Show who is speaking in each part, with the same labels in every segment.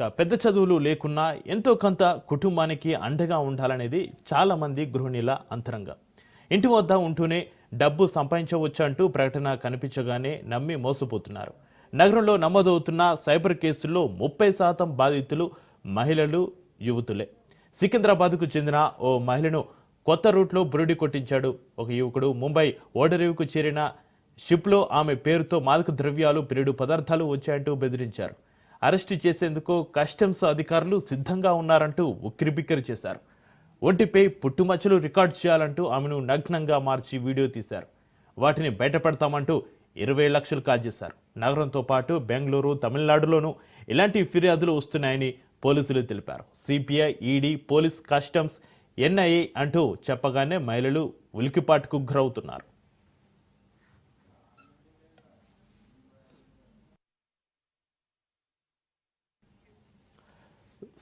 Speaker 1: పెద్ద చదువులు లేకున్నా ఎంతో కొంత కుటుంబానికి అండగా ఉండాలనేది చాలామంది గృహిణీల అంతరంగం. ఇంటి వద్ద ఉంటూనే డబ్బు సంపాదించవచ్చు అంటూ ప్రకటన కనిపించగానే నమ్మి మోసపోతున్నారు. నగరంలో నమోదవుతున్న సైబర్ కేసుల్లో ముప్పై శాతం బాధితులు మహిళలు యువతులే. సికింద్రాబాద్కు చెందిన ఓ మహిళను కొత్త రూట్లో బురుడి కొట్టించాడు ఒక యువకుడు. ముంబై ఓడరేవుకు చేరిన షిప్లో ఆమె పేరుతో మాదక ద్రవ్యాలు పెరుడు పదార్థాలు వచ్చాయంటూ బెదిరించారు. అరెస్టు చేసేందుకు కస్టమ్స్ అధికారులు సిద్ధంగా ఉన్నారంటూ ఉక్కిరిబిక్కిరి చేశారు. ఒంటిపై పుట్టుమచ్చలు రికార్డ్ చేయాలంటూ ఆమెను నగ్నంగా మార్చి వీడియో తీశారు. వాటిని బయటపడతామంటూ ఇరవై లక్షలు కాజేశారు నగరంతో పాటు బెంగళూరు తమిళనాడులోనూ ఇలాంటి ఫిర్యాదులు వస్తున్నాయని పోలీసులు తెలిపారు. CPI ED police customs NIA అంటూ చెప్పగానే మహిళలు ఉలికిపాటుకు గురవుతున్నారు.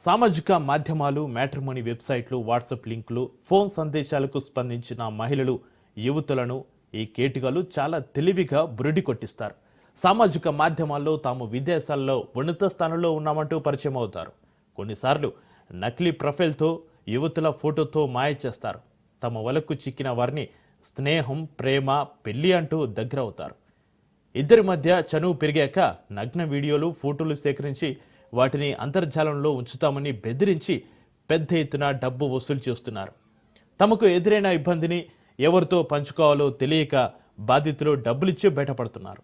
Speaker 1: సామాజిక మాధ్యమాలు మ్యాట్రిమోని వెబ్సైట్లు వాట్సాప్ లింకులు ఫోన్ సందేశాలకు స్పందించిన మహిళలు యువతులను ఈ కేటుగాలు చాలా తెలివిగా బురిడి కొట్టిస్తారు. సామాజిక మాధ్యమాల్లో తాము విదేశాల్లో ఉన్నత స్థానంలో ఉన్నామంటూ పరిచయం అవుతారు. కొన్నిసార్లు నకిలీ ప్రొఫైల్తో యువతుల ఫోటోతో మాయ చేస్తారు. తమ వలకు చిక్కిన వారిని స్నేహం ప్రేమ పెళ్ళి అంటూ దగ్గర అవుతారు ఇద్దరి మధ్య చనువు పెరిగాక నగ్న వీడియోలు ఫోటోలు సేకరించి వాటిని అంతర్జాలంలో ఉంచుతామని బెదిరించి పెద్ద ఎత్తున డబ్బు వసూలు చేస్తున్నారు. తమకు ఎదురైన ఇబ్బందిని ఎవరితో పంచుకోవాలో తెలియక బాధితులు డబ్బులిచ్చి బయటపడుతున్నారు.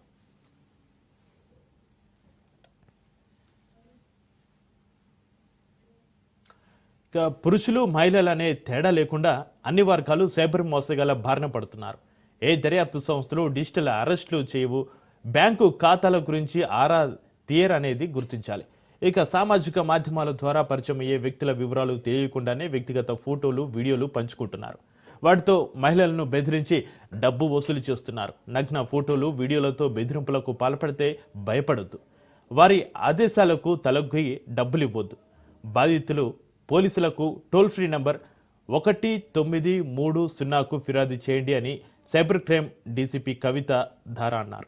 Speaker 1: ఇక పురుషులు మహిళలు అనే తేడా లేకుండా అన్ని వర్గాలు సైబర్ మోసగాల బారిన పడుతున్నారు. ఏ దర్యాప్తు సంస్థలు డిజిటల్ అరెస్టులు చేయవు? బ్యాంకు ఖాతాల గురించి ఆరా తీయరనేది గుర్తించాలి. ఇక సామాజిక మాధ్యమాల ద్వారా పరిచయం అయ్యే వ్యక్తుల వివరాలు తెలియకుండానే వ్యక్తిగత ఫోటోలు వీడియోలు పంచుకుంటున్నారు. వాటితో మహిళలను బెదిరించి డబ్బు వసూలు చేస్తున్నారు. నగ్న ఫోటోలు వీడియోలతో బెదిరింపులకు పాల్పడితే భయపడొద్దు. వారి ఆదేశాలకు తలొగ్గి డబ్బులు ఇవ్వద్దు బాధితులు పోలీసులకు టోల్ ఫ్రీ నంబర్ ఒకటి తొమ్మిది మూడు సున్నాకు ఫిర్యాదు చేయండి అని cyber crime DCP Kavitha Dhara అన్నారు.